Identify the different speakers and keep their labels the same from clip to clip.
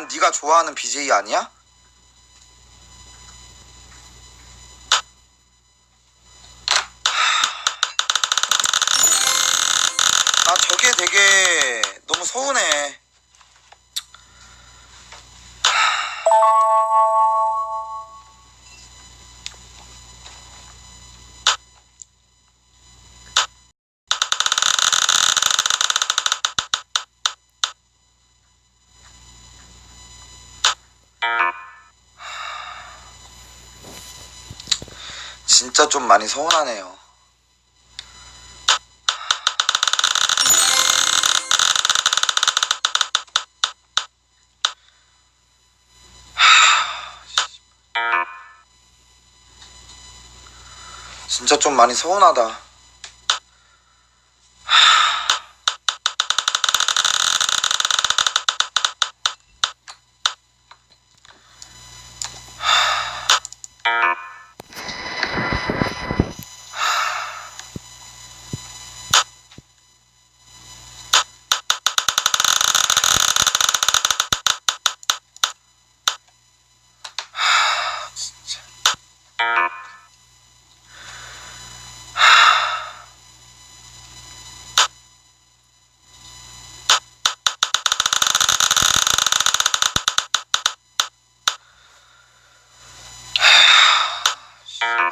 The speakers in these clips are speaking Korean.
Speaker 1: 난 네가 좋아하는 BJ 아니야? 아 저게 되게 너무 서운해. 진짜 좀 많이 서운하네요. 진짜 좀 많이 서운하다.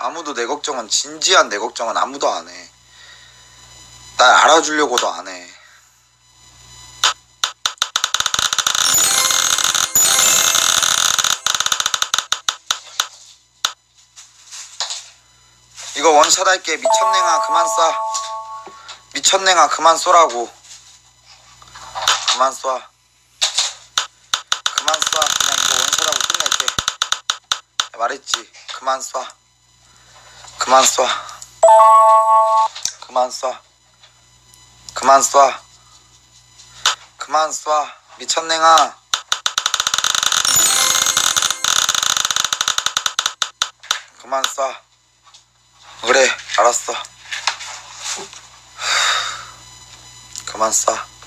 Speaker 1: 아무도 내 걱정은 진지한 내 걱정은 아무도 안 해. 날 알아주려고도 안 해. 이거 원샷 할게. 미쳤냉아 그만 쏴. 미쳤냉아 그만 쏘라고. 그만 쏴. 그만 쏴. 그냥 이거 원샷하고 끝낼게. 말했지. 그만 쏴 그만 쏴. 그만 쏴. 그만 쏴. 그만 쏴. 미쳤냉아 그만 쏴. 그래 알았어. 그만 쏴